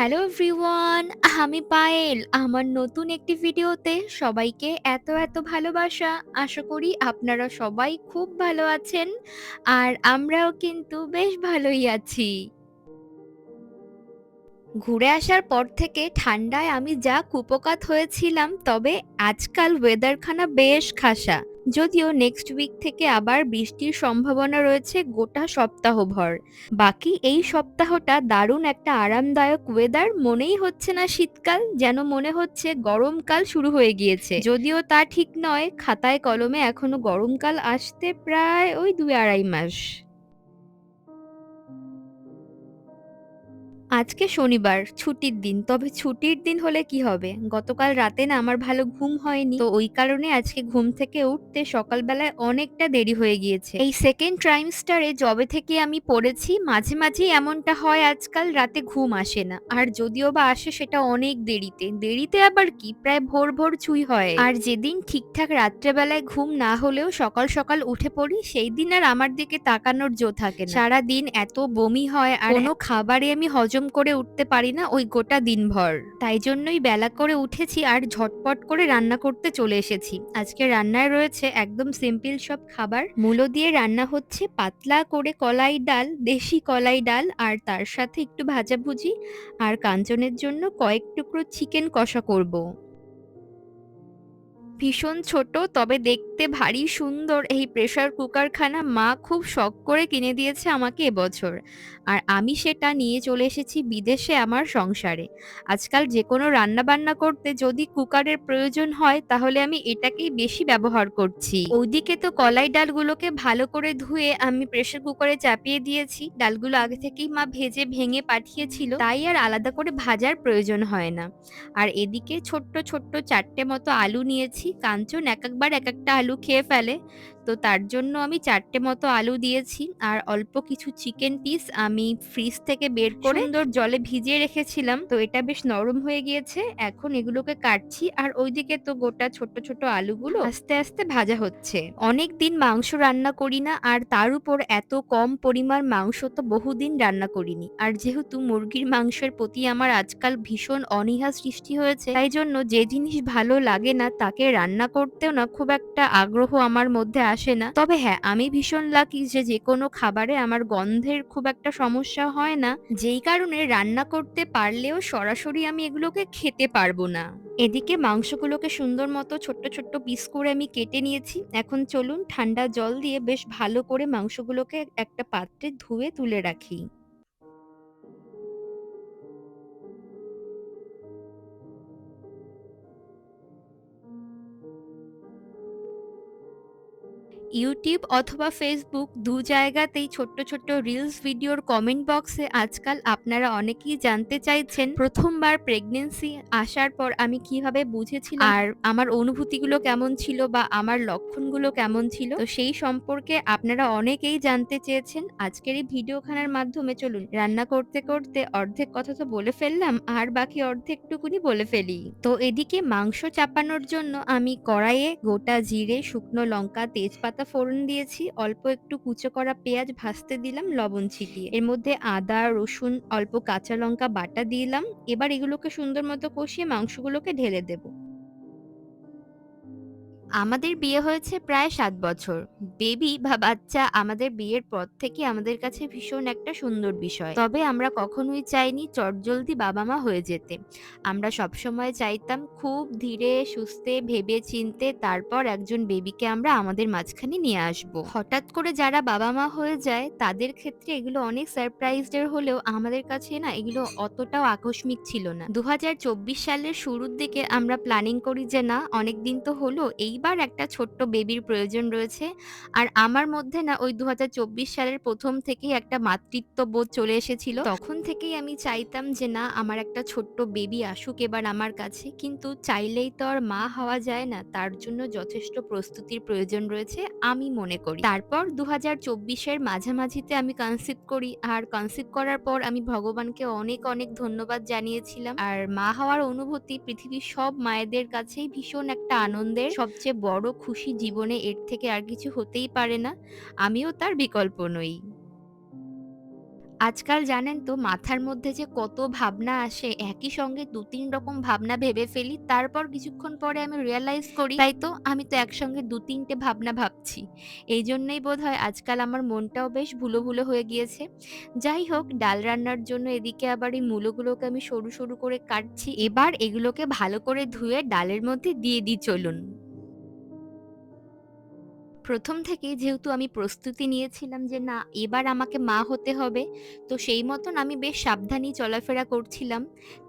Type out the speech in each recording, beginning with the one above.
Hello everyone, আমি পায়েল। আমার নতুন একটি ভিডিওতে সবাইকে এত এত ভালোবাসা। আশা করি আপনারা সবাই খুব ভালো আছেন আর আমরাও কিন্তু বেশ ভালোই আছি। ঘুরে আসার পর থেকে ঠান্ডায় আমি যা কুপোকাত হয়েছিলাম, তবে আজকাল ওয়েদারখানা বেশ খাসা। যদিও নেক্সট উইক থেকে আবার বৃষ্টির সম্ভাবনা রয়েছে গোটা সপ্তাহভর। বাকি এই সপ্তাহটা দারুণ একটা আরামদায়ক ওয়েদার মনেই হচ্ছে না শীতকাল, যেন মনে হচ্ছে গরমকাল শুরু হয়ে গিয়েছে। যদিও তা ঠিক নয়, খাতায় কলমে এখনও গরমকাল আসতে প্রায় ওই দুই আড়াই মাস। আজকে শনিবার ছুটির দিন। তবে ছুটির দিন হলে কি হবে? গতকাল রাতে না আমার ভালো ঘুম হয়নি। তো ওই কারণে আজকে ঘুম থেকে উঠতে সকালবেলায় অনেকটা দেরি হয়ে গিয়েছে। এই সেকেন্ড ট্রাইমস্টারে জবে থেকে আমি পড়েছি মাঝে মাঝে এমনটা হয় আজকাল রাতে ঘুম আসে না। আর যদিও বা আসে সেটা অনেক দেরিতে। দেরিতে আবার কি? প্রায় ভোর ভোর ছুঁই হয়। আর যেদিন ঠিকঠাক রাত্রেবেলায় ঘুম না হলেও সকাল সকাল উঠে পড়ি সেই দিন আর আমার দিকে তাকানোর জো থাকে সারা দিন এত বমি হয় আর কোনো খাবারে আমি হজম করে উঠতে পারি না ওই গোটা দিনভর। তাই জন্যই বেলা করে উঠেছি আর ঝটপট করে রান্না করতে চলে এসেছি। আজকে রান্নায় রয়েছে একদম সিম্পল সব খাবার। মূলো দিয়ে রান্না হচ্ছে পাতলা করে কলাই ডাল, দেশি কলাই ডাল আর তার সাথে একটু ভাজাভুজি। আর কাঞ্চনের জন্য কয়েক টুকরো চিকেন কষা করব। ভীষণ ছোট, তবে দেখতে ভারী সুন্দর। এই প্রেশার কুকারখানা মা খুব শখ করে কিনে দিয়েছে আমাকে এবছর। আর আমি সেটা নিয়ে চলে এসেছি বিদেশে আমার সংসারে। আজকাল যে কোনো রান্না বান্না করতে যদি কুকারের প্রয়োজন হয়, তাহলে আমি এটাকেই বেশি ব্যবহার করছি। ওইদিকে তো কলাই ডালগুলোকে ভালো করে ধুয়ে আমি প্রেশার কুকারে চাপিয়ে দিয়েছি। ডালগুলো আগে থেকেই মা ভেজে ভেঙে পাঠিয়েছিল। তাই আর আলাদা করে ভাজার প্রয়োজন হয় না। আর এদিকে ছোট্ট ছোট্ট চারটে মতো আলু নিয়েছি। কাঞ্চন এক একবার এক একটা আলু খেয়ে ফেলে। তো তার জন্য আমি চারটে মতো আলু দিয়েছি। আর অল্প কিছু চিকেন পিস আমি ফ্রিজ থেকে বের করে সুন্দর জলে ভিজিয়ে রেখেছিলাম। তো এটা বেশ নরম হয়ে গিয়েছে। এখন এগুলোকে কাটছি। আর ওইদিকে তো গোটা ছোট ছোট আলুগুলো আস্তে আস্তে ভাজা হচ্ছে। অনেক দিন মাংস রান্না করি না। আর তার উপর এত কম পরিমাণ মাংস তো বহুদিন রান্না করিনি। আর যেহেতু মুরগির মাংসের প্রতি আমার আজকাল ভীষণ অনীহা সৃষ্টি হয়েছে, তাই জন্য যে জিনিস ভালো লাগে না তাকে রান্না করতেও না খুব একটা আগ্রহ আমার মধ্যে আসে না। তবে হ্যাঁ আমি ভীষণ লাকি যে যে কোনো খাবারে আমার গন্ধের খুব একটা সমস্যা হয় না। যেই কারণে রান্না করতে পারলেও সরাসরি আমি এগুলোকে খেতে পারব না। এদিকে মাংসগুলোকে সুন্দর মতো ছোট্ট ছোট্ট পিস করে আমি কেটে নিয়েছি। এখন চলুন ঠান্ডা জল দিয়ে বেশ ভালো করে মাংসগুলোকে একটা পাত্রে ধুয়ে তুলে রাখি। ইউটিউব অথবা ফেসবুক দু জায়গাতেই ছোট্ট ছোট্ট রিলস ভিডিওর কমেন্ট বক্সে আজকাল আপনারা অনেকেই জানতে চাইছেন প্রথমবার প্রেগনেন্সি আসার পর আমি কীভাবে বুঝেছিলাম আর আমার অনুভূতিগুলো কেমন ছিল বা আমার লক্ষণগুলো কেমন ছিল। তো সেই সম্পর্কে আপনারা অনেকেই জানতে চেয়েছেন। আজকের এই ভিডিওখানার মাধ্যমে চলুন রান্না করতে করতে অর্ধেক কথা তো বলে ফেললাম, আর বাকি অর্ধেকটুকুনি বলে ফেলি। তো এদিকে মাংস চাপানোর জন্য আমি কড়াইয়ে গোটা জিরে, শুকনো লঙ্কা, তেজপাতা পাতা ফোড়ন দিয়েছি, অল্প একটু কুচো করা পেঁয়াজ ভাজতে দিলাম, লবণ ছিটিয়ে। এর মধ্যে আদা, রসুন, অল্প কাঁচা লঙ্কা বাটা দিলাম। এবার এগুলোকে সুন্দর মতো কষিয়ে মাংসগুলোকে ঢেলে দেবো। আমাদের বিয়ে হয়েছে প্রায় সাত বছর। বেবি বা বাচ্চা আমাদের বিয়ের পর থেকে আমাদের কাছে ভীষণ একটা সুন্দর বিষয়। তবে আমরা কখনোই চাইনি চটজলদি বাবা মা হয়ে যেতে। আমরা সবসময় চাইতাম খুব ধীরে, সুস্থে ভেবে চিনতে তারপর একজন বেবিকে আমরা আমাদের মাঝখানে নিয়ে আসব। হঠাৎ করে যারা বাবা মা হয়ে যায়, তাদের ক্ষেত্রে এগুলো অনেক সারপ্রাইজডের হলেও আমাদের কাছে না এগুলো অতটাও আকস্মিক ছিল না। দু হাজার চব্বিশ সালের শুরুর দিকে আমরা প্ল্যানিং করি যে না অনেক দিন তো হলো, এই এইবার একটা ছোট্ট বেবির প্রয়োজন রয়েছে। আর আমার মধ্যে না ওই দু হাজার চব্বিশ সালের প্রথম থেকেই একটা মাতৃত্ব বোধ চলে এসেছিল। তখন থেকেই আমি চাইতাম যে না, আমার একটা ছোট্ট বেবি আসুক এবার আমার কাছে। কিন্তু চাইলেই তো আর মা হওয়া যায় না, তার জন্য যথেষ্ট প্রস্তুতির প্রয়োজন রয়েছে আমি মনে করি। তারপর দু হাজার চব্বিশের মাঝামাঝিতে আমি কনসিভ করি। আর কনসিভ করার পর আমি ভগবানকে অনেক অনেক ধন্যবাদ জানিয়েছিলাম। আর মা হওয়ার অনুভূতি পৃথিবীর সব মায়েদের কাছেই ভীষণ একটা আনন্দের। সবচেয়ে সবচেয়ে বড় খুশি জীবনে এর থেকে আর কিছু হতেই পারে না, আমিও তার বিকল্প নই। আজকাল জানেন তো, মাথার মধ্যে যে কত ভাবনা আসে, একই সঙ্গে দু তিন রকম ভাবনা ভেবে ফেলি, তারপর কিছুক্ষণ পরে আমি রিয়েলাইজ করি, তাই তো আমি তো একসঙ্গে দু তিনটে ভাবনা ভাবছি। এই জন্যই বোধ হয় আজকাল আমার মনটাও বেশ ভুলো ভুলো হয়ে গিয়েছে। যাই হোক, ডাল রান্নার জন্য এদিকে আবার এই মূলোগুলোকে আমি সরু সরু করে কাটছি, এবার এগুলোকে ভালো করে ধুয়ে ডালের মধ্যে দিয়ে দিই, চলুন। প্রথম থেকেই যেহেতু আমি প্রস্তুতি নিয়েছিলাম যে না, এবার আমাকে মা হতে হবে, তো সেই মতন আমি বেশ সাবধানেই চলাফেরা করছিলাম।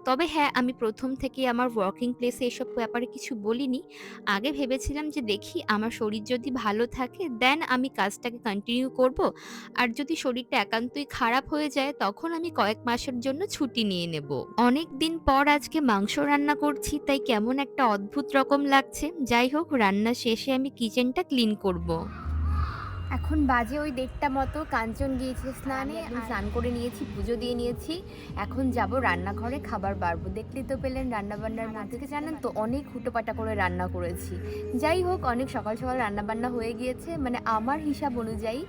তবে হ্যাঁ আমি প্রথম থেকেই আমার ওয়ার্কিং প্লেসে এসব ব্যাপারে কিছু বলিনি। আগে ভেবেছিলাম যে দেখি আমার শরীর যদি ভালো থাকে দেন আমি কাজটাকে কন্টিনিউ করব। আর যদি শরীরটা একান্তই খারাপ হয়ে যায়, তখন আমি কয়েক মাসের জন্য ছুটি নিয়ে নেব। অনেক দিন পর আজকে মাংস রান্না করছি, তাই কেমন একটা অদ্ভুত রকম লাগছে। যাই হোক, রান্না শেষে আমি কিচেনটা ক্লিন করব। এখন বাজে ওই দেড়টা মতো কাঞ্চন গিয়েছে স্নানে আমি স্নান করে নিয়েছি পুজো দিয়ে নিয়েছি। এখন যাব রান্নাঘরে খাবার বাড়বো। দেখতেই তো পেলেন রান্না বান্নার মধ্যে জানেন তো অনেক হুটোপাটা করে রান্না করেছি। যাই হোক অনেক সকাল সকাল রান্না বান্না হয়ে গিয়েছে। মানে আমার হিসাব অনুযায়ী।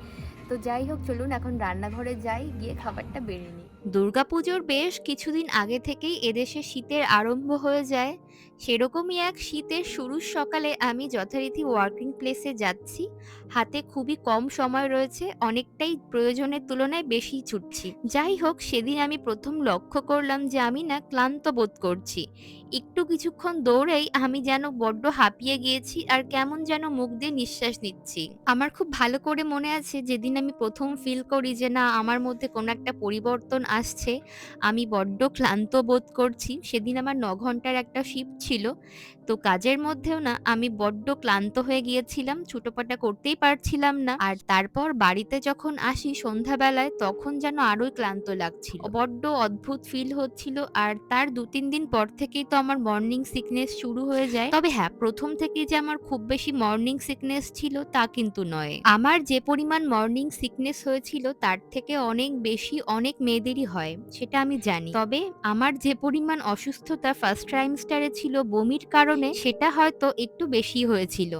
তো যাই হোক চলুন এখন রান্নাঘরে যাই গিয়ে খাবারটা বেড়ে নিই। দুর্গাপুজোর বেশ কিছুদিন আগে থেকেই এদেশে শীতের আরম্ভ হয়ে যায়। সেরকমই এক শীতের শুরুর সকালে আমি যথারীতি ওয়ার্কিং প্লেসে যাচ্ছি। হাতে খুবই কম সময় রয়েছে, অনেকটাই প্রয়োজনের তুলনায় বেশি ছুটছি। যাই হোক, সেদিন আমি প্রথম লক্ষ্য করলাম যে আমি না ক্লান্ত বোধ করছি। একটু কিছুক্ষণ দৌড়েই আমি যেন বড্ড হাঁপিয়ে গিয়েছি আর কেমন যেন মুখ দিয়ে নিঃশ্বাস নিচ্ছি। আমার খুব ভালো করে মনে আছে যেদিন আমি প্রথম ফিল করি যে না, আমার মধ্যে কোনো একটা পরিবর্তন আসছে, আমি বড্ড ক্লান্ত বোধ করছি। সেদিন আমার ন ঘণ্টার একটা শিফট ছিল। তো কাজের মধ্যেও না আমি বড্ড ক্লান্ত হয়ে গিয়েছিলাম, ছোটোপাটা করতেই পারছিলাম না। আর তারপর বাড়িতে যখন আসি সন্ধ্যাবেলায় তখন যেন আরোই ক্লান্ত লাগছিল। বড্ড অদ্ভুত ফিল হচ্ছিল আর তার দু তিন দিন পর থেকেই তো আমার মর্নিং সিকনেস শুরু হয়ে যায়। তবে হ্যাঁ প্রথম থেকেই যে আমার খুব বেশি মর্নিং সিকনেস ছিল তা কিন্তু নয়। আমার যে পরিমাণ মর্নিং সিকনেস হয়েছিল তার থেকে অনেক বেশি অনেক মেয়েদেরই হয়, সেটা আমি জানি। তবে আমার যে পরিমাণ অসুস্থতা ফার্স্ট ট্রাইমস্টারে ছিল বমির কারণে সেটা হয়তো একটু বেশি হয়েছিল।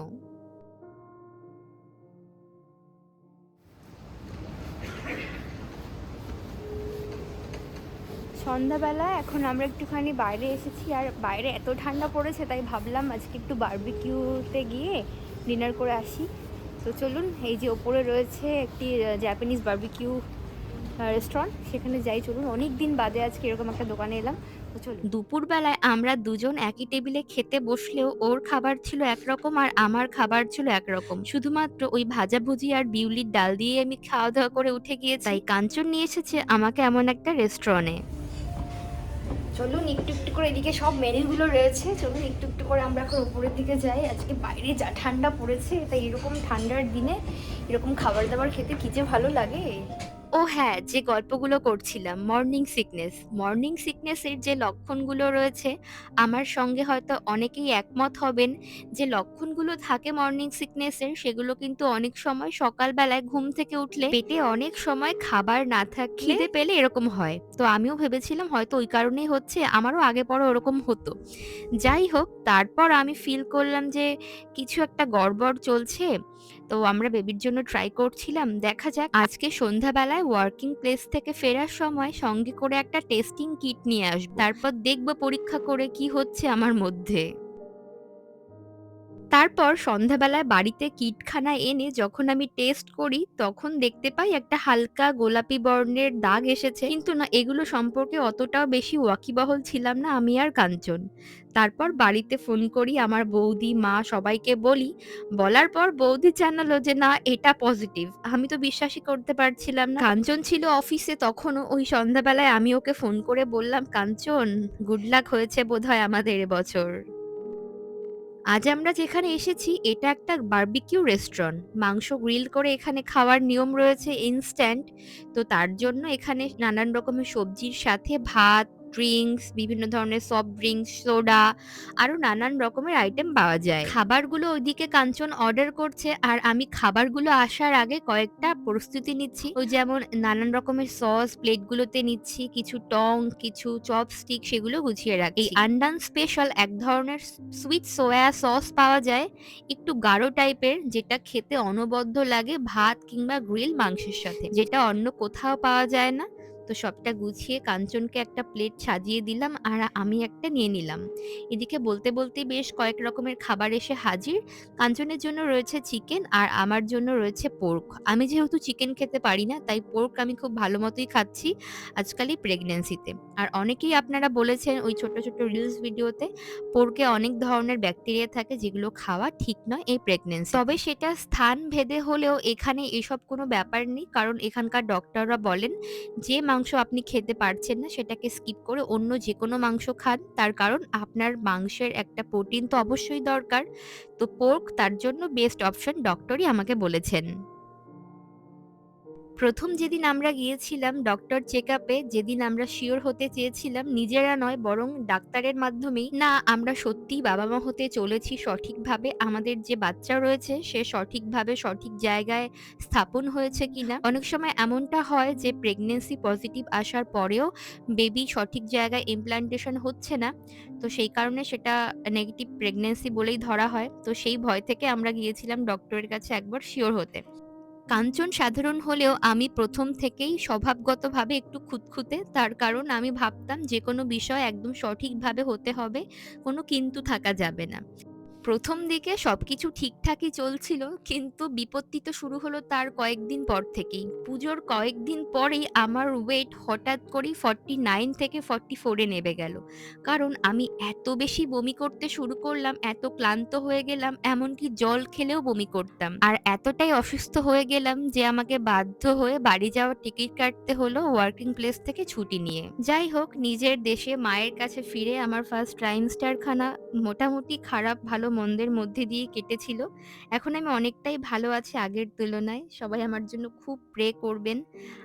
সন্ধ্যাবেলা এখন আমরা একটুখানি বাইরে এসেছি আর বাইরে এত ঠান্ডা পড়েছে তাই ভাবলাম আজকে একটু বারবিকিউতে গিয়ে ডিনার করে আসি। তো চলুন, এই যে ওপরে রয়েছে একটি জাপানিজ বারবিকিউ রেস্টুরেন্ট সেখানে যাই। চলুন অনেক দিন বাদে আজকে এরকম একটা দোকানে এলাম। দুপুরবেলায় আমরা দুজন একই টেবিলে খেতে বসলেও ওর খাবার ছিল একরকম আর আমার খাবার ছিল একরকম। শুধুমাত্র ওই ভাজাভুজি আর বিউলির ডাল দিয়ে আমি খাওয়া দাওয়া করে উঠে গিয়েছি। তাই কাঞ্চন নিয়ে এসেছে আমাকে এমন একটা রেস্টুরেন্টে। চলুন একটু একটু করে এদিকে সব মেনুগুলো রয়েছে। চলুন একটু একটু করে আমরা এখন উপরের দিকে যাই। আজকে বাইরে যা ঠান্ডা পড়েছে তাই এরকম ঠান্ডার দিনে এরকম খাবার দাবার খেতে কি যে ভালো লাগে। ও হ্যাঁ যে গল্পগুলো করছিলাম মর্নিং সিকনেস মর্নিং সিকনেসের যে লক্ষণগুলো রয়েছে, আমার সঙ্গে হয়তো অনেকেই একমত হবেন যে লক্ষণগুলো থাকে মর্নিং সিকনেসের সেগুলো কিন্তু অনেক সময় সকালবেলায় ঘুম থেকে উঠলে পেটে অনেক সময় খাবার না থাকলে খিদে পেলে এরকম হয়। তো আমিও ভেবেছিলাম হয়তো ওই কারণেই হচ্ছে, আমারও আগে পরে ওরকম হতো। যাই হোক, তারপর আমি ফিল করলাম যে কিছু একটা গড়বড় চলছে তো আমরা বেবির জন্য ট্রাই করছিলাম। দেখা যাক, আজকে সন্ধ্যাবেলায় ওয়ার্কিং প্লেস থেকে ফেরার সময় সঙ্গে করে একটা টেস্টিং কিট নিয়ে আসব। তারপর দেখব পরীক্ষা করে কি হচ্ছে আমার মধ্যে। তারপর সন্ধ্যাবেলায় বাড়িতে কিটখানা এনে যখন আমি টেস্ট করি, তখন দেখতে পাই একটা হালকা গোলাপি বর্ণের দাগ এসেছে। কিন্তু না, এগুলো সম্পর্কে অতটাও বেশি ওয়াকিবহল ছিলাম না, আমি আর কাঞ্চন। তারপর বাড়িতে ফোন করি, আমার বৌদি, মা সবাইকে বলি, বলার পর বৌদি জানালো যে, না, এটা পজিটিভ। আমি তো বিশ্বাসই করতে পারছিলাম না। কাঞ্চন ছিল অফিসে তখনও, ওই সন্ধ্যাবেলায় আমি ওকে ফোন করে বললাম, কাঞ্চন গুড লাক হয়েছে বোধহয় আমাদের এবছর। আজ আমরা যেখানে এসেছি, এটা একটা বার্বিকিউ রেস্টুরেন্ট মাংস গ্রিল করে এখানে খাওয়ার নিয়ম রয়েছে ইনস্ট্যান্ট তো তার জন্য এখানে নানান রকমের সবজির সাথে ভাত ড্রিঙ্কস বিভিন্ন ধরনের সফট ড্রিঙ্কস সোডা আরও নানান রকমের আইটেম পাওয়া যায়। খাবারগুলো ওইদিকে কাঞ্চন অর্ডার করছে আর আমি খাবারগুলো আসার আগে কয়েকটা প্রস্তুতি নিচ্ছি। ওই যেমন নানান রকমের সস প্লেটগুলোতে নিচ্ছি, কিছু টং কিছু চপস্টিক সেগুলো গুছিয়ে রাখি আন্ডান স্পেশাল এক ধরনের সুইট সোয়া সস পাওয়া যায়। একটু গাঢ় টাইপের যেটা খেতে অনবদ্য লাগে ভাত কিংবা গ্রিল মাংসের সাথে। যেটা অন্য কোথাও পাওয়া যায় না। তো সবটা গুছিয়ে কাঞ্চনকে একটা প্লেট সাজিয়ে দিলাম আর আমি একটা নিয়ে নিলাম। এদিকে বলতে, বলতে বেশ কয়েক রকমের খাবার এসে হাজির। কাঞ্চনের জন্য রয়েছে চিকেন আর আমার জন্য রয়েছে পোর্ক। আমি যেহেতু চিকেন খেতে পারি না তাই পোর্ক আমি খুব ভালো মতোই খাচ্ছি আজকাল এই প্রেগন্যান্সিতে। আর অনেকেই আপনারা বলেছেন ওই ছোট্ট, ছোট্ট রিলস ভিডিওতে পোর্কে অনেক ধরনের ব্যাকটেরিয়া থাকে যেগুলো খাওয়া ঠিক নয় এই প্রেগনেন্সি তবে সেটা স্থান ভেদে হলেও এখানে এসব কোনো ব্যাপার নেই। কারণ এখানকার ডক্টররা বলেন যে মাংস আপনি খেতে পারছেন না, সেটাকে স্কিপ করে অন্য যে কোনো মাংস খান। তার কারণ আপনার মাংসের একটা প্রোটিন তো অবশ্যই দরকার। তো পোর্ক তার জন্য বেস্ট অপশন ডক্টরই আমাকে বলেছেন। ১ম যেদিন আমরা গিয়েছিলাম ডক্টর চেকআপে যেদিন আমরা শিওর হতে চেয়েছিলাম, নিজেরা নয়, বরং ডাক্তারের মাধ্যমেই, না, আমরা সত্যিই বাবা-মা হতে চলেছি সঠিকভাবে, আমাদের যে বাচ্চা রয়েছে, সে সঠিকভাবে সঠিক জায়গায় স্থাপন হয়েছে কিনা। অনেক সময় এমনটা হয় যে প্রেগনেন্সি পজিটিভ আসার পরেও বেবি সঠিক জায়গায় ইমপ্লান্টেশন হচ্ছে না। তো সেই কারণে সেটা নেগেটিভ প্রেগনেন্সি বলেই ধরা হয়। তো সেই ভয় থেকে আমরা গিয়েছিলাম ডক্টরের কাছে একবার শিওর হতে। কাঞ্চন সাধারণ হলেও আমি প্রথম থেকেই স্বভাবগতভাবে একটু খুঁতখুঁতে। তার কারণ আমি ভাবতাম যে কোনো বিষয় একদম সঠিকভাবে হতে হবে। কোনো কিন্তু থাকা যাবে না। ১ম দিকে সবকিছু ঠিকঠাকই চলছিল। কিন্তু বিপত্তি তো শুরু হলো তার কয়েকদিন পর থেকেই। পুজোর কয়েকদিন পরেই আমার ওয়েট হঠাৎ করেই 49 থেকে ফর্টি ফোরে নেমে গেল। কারণ আমি এত বেশি বমি করতে শুরু করলাম, এত ক্লান্ত হয়ে গেলাম, এমনকি জল খেলেও বমি করতাম। আর এতটাই অসুস্থ হয়ে গেলাম যে আমাকে বাধ্য হয়ে বাড়ি যাওয়ার টিকিট কাটতে হলো ওয়ার্কিং প্লেস থেকে ছুটি নিয়ে। যাই হোক নিজের দেশে মায়ের কাছে ফিরে আমার ফার্স্ট ট্রাইমস্টার খানা মোটামুটি খারাপ ভালো মন্দের মধ্যে দিয়ে কেটেছিল। এখন আমি অনেকটাই ভালো আছি আগের তুলনায়। সবাই আমার জন্য খুব প্রে করবেন।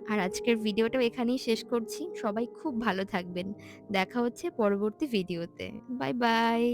আর আজকের ভিডিওটাও এখানেই শেষ করছি। সবাই খুব ভালো থাকবেন। দেখা হচ্ছে পরবর্তী ভিডিওতে। Bye, bye.